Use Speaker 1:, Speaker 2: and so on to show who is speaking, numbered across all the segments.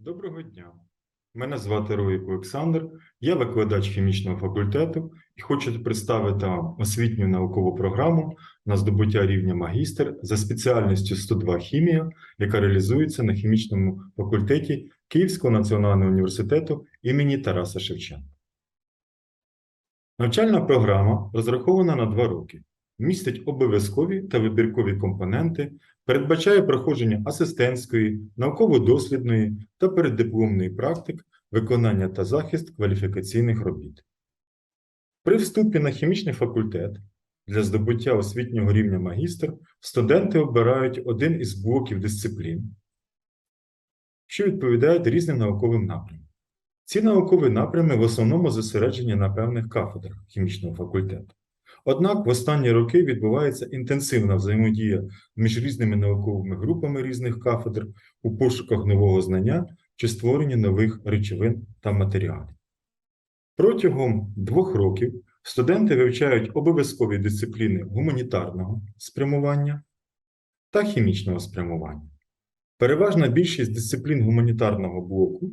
Speaker 1: Доброго дня. Мене звати Роїк Олександр, я викладач хімічного факультету і хочу представити вам освітню наукову програму на здобуття рівня магістр за спеціальністю 102 хімія, яка реалізується на хімічному факультеті Київського національного університету імені Тараса Шевченка. Навчальна програма розрахована на два роки, містить обов'язкові та вибіркові компоненти, передбачає проходження асистентської, науково-дослідної та переддипломної практик, виконання та захист кваліфікаційних робіт. При вступі на хімічний факультет для здобуття освітнього рівня магістр студенти обирають один із блоків дисциплін, що відповідають різним науковим напрямам. Ці наукові напрями в основному зосереджені на певних кафедрах хімічного факультету. Однак в останні роки відбувається інтенсивна взаємодія між різними науковими групами різних кафедр у пошуках нового знання чи створенні нових речовин та матеріалів. Протягом двох років студенти вивчають обов'язкові дисципліни гуманітарного спрямування та хімічного спрямування. Переважна більшість дисциплін гуманітарного блоку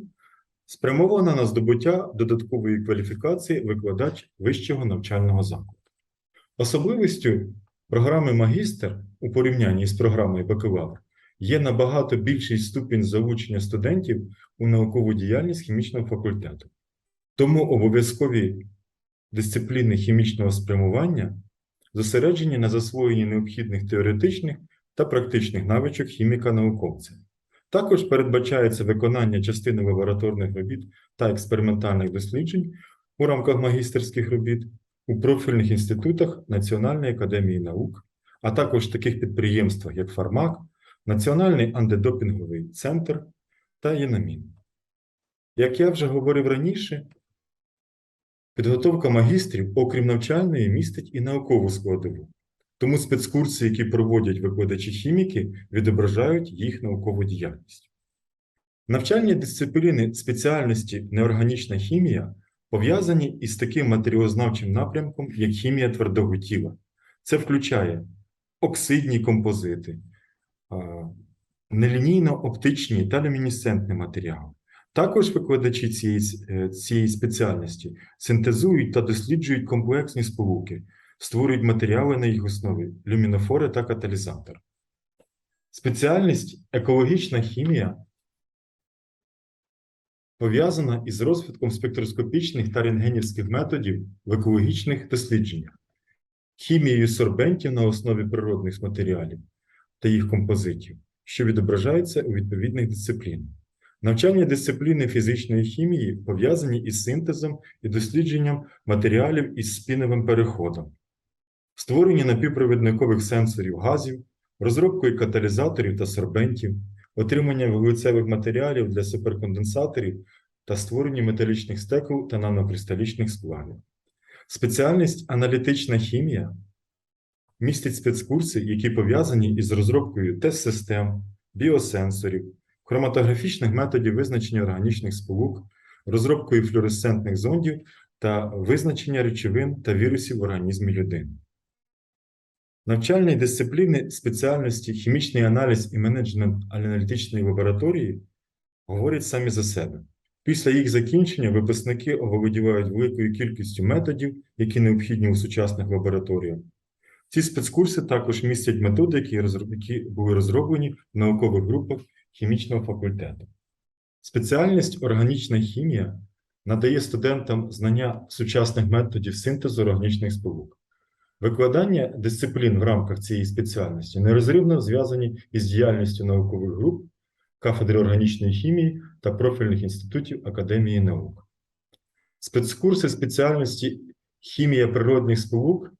Speaker 1: спрямована на здобуття додаткової кваліфікації викладач вищого навчального закладу. Особливістю програми магістр у порівнянні з програмою бакалавр є набагато більший ступінь залучення студентів у наукову діяльність хімічного факультету. Тому обов'язкові дисципліни хімічного спрямування зосереджені на засвоєнні необхідних теоретичних та практичних навичок хіміка-науковця. Також передбачається виконання частини лабораторних робіт та експериментальних досліджень у рамках магістерських робіт у профільних інститутах Національної академії наук, а також таких підприємствах, як Фармак, Національний антидопінговий центр та ЄНАМІН. Як я вже говорив раніше, підготовка магістрів, окрім навчальної, містить і наукову складову. Тому спецкурси, які проводять викладачі хіміки, відображають їх наукову діяльність. Навчальні дисципліни спеціальності неорганічна хімія пов'язані із таким матеріалознавчим напрямком, як хімія твердого тіла. Це включає оксидні композити, нелінійно-оптичні та люмінесцентні матеріали. Також викладачі цієї, е, цієї спеціальності синтезують та досліджують комплексні сполуки, створюють матеріали на їх основі, люмінофори та каталізатор. Спеціальність екологічна хімія пов'язана із розвитком спектроскопічних та рентгенівських методів в екологічних дослідженнях, хімією сорбентів на основі природних матеріалів та їх композитів, що відображається у відповідних дисциплінах. Навчання дисципліни фізичної хімії пов'язані із синтезом і дослідженням матеріалів із спіновим переходом, створення напівпровідникових сенсорів газів, розробкою каталізаторів та сорбентів, отримання вуглецевих матеріалів для суперконденсаторів та створення металічних стекол та нанокристалічних сплавів. Спеціальність аналітична хімія містить спецкурси, які пов'язані із розробкою тест-систем, біосенсорів, хроматографічних методів визначення органічних сполук, розробкою флюоресцентних зондів та визначення речовин та вірусів в організмі людини. Навчальні дисципліни спеціальності хімічний аналіз і менеджмент аналітичної лабораторії говорять самі за себе. Після їх закінчення випускники оволодівають великою кількістю методів, які необхідні у сучасних лабораторіях. Ці спецкурси також містять методики, які були розроблені в наукових групах хімічного факультету. Спеціальність органічна хімія надає студентам знання сучасних методів синтезу органічних сполук. Викладання дисциплін в рамках цієї спеціальності нерозривно зв'язані із діяльністю наукових груп, кафедри органічної хімії та профільних інститутів Академії наук. Спецкурси спеціальності хімія природних сполук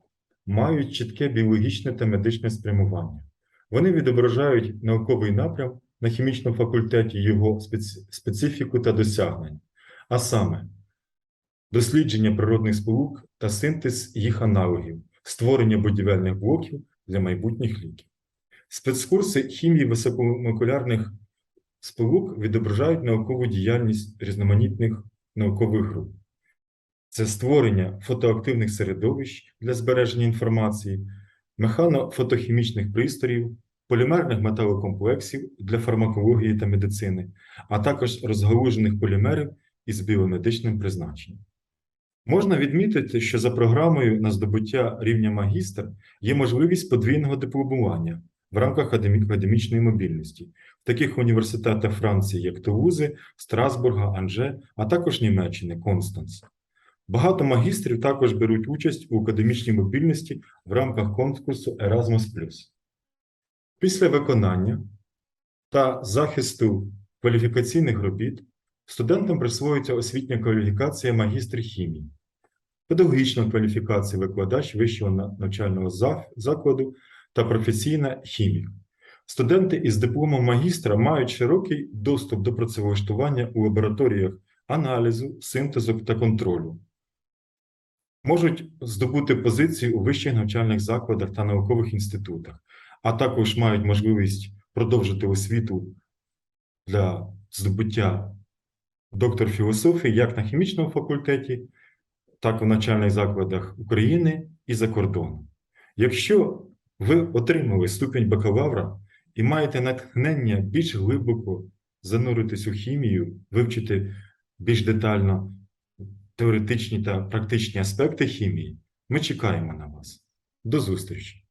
Speaker 1: мають чітке біологічне та медичне спрямування. Вони відображають науковий напрям на хімічному факультеті, його специфіку та досягнення, а саме дослідження природних сполук та синтез їх аналогів, створення будівельних блоків для майбутніх ліків. Спецкурси хімії високомолекулярних сполук відображають наукову діяльність різноманітних наукових груп. Це створення фотоактивних середовищ для збереження інформації, механо-фотохімічних пристроїв, полімерних металокомплексів для фармакології та медицини, а також розгалужених полімерів із біомедичним призначенням. Можна відмітити, що за програмою на здобуття рівня магістр є можливість подвійного дипломування в рамках академічної мобільності в таких університетах Франції, як Тулузи, Страсбурга, Анже, а також Німеччини Констанц. Багато магістрів також беруть участь у академічній мобільності в рамках конкурсу Erasmus+. Після виконання та захисту кваліфікаційних робіт студентам присвоюється освітня кваліфікація магістр хімії, педагогічна кваліфікація викладач вищого навчального закладу та професійна хімік. Студенти із дипломом магістра мають широкий доступ до працевлаштування у лабораторіях аналізу, синтезу та контролю. Можуть здобути позиції у вищих навчальних закладах та наукових інститутах, а також мають можливість продовжити освіту для здобуття доктор філософії як на хімічному факультеті, так і в навчальних закладах України і за кордоном. Якщо ви отримали ступінь бакалавра і маєте натхнення більш глибоко зануритись у хімію, вивчити більш детально теоретичні та практичні аспекти хімії, ми чекаємо на вас. До зустрічі!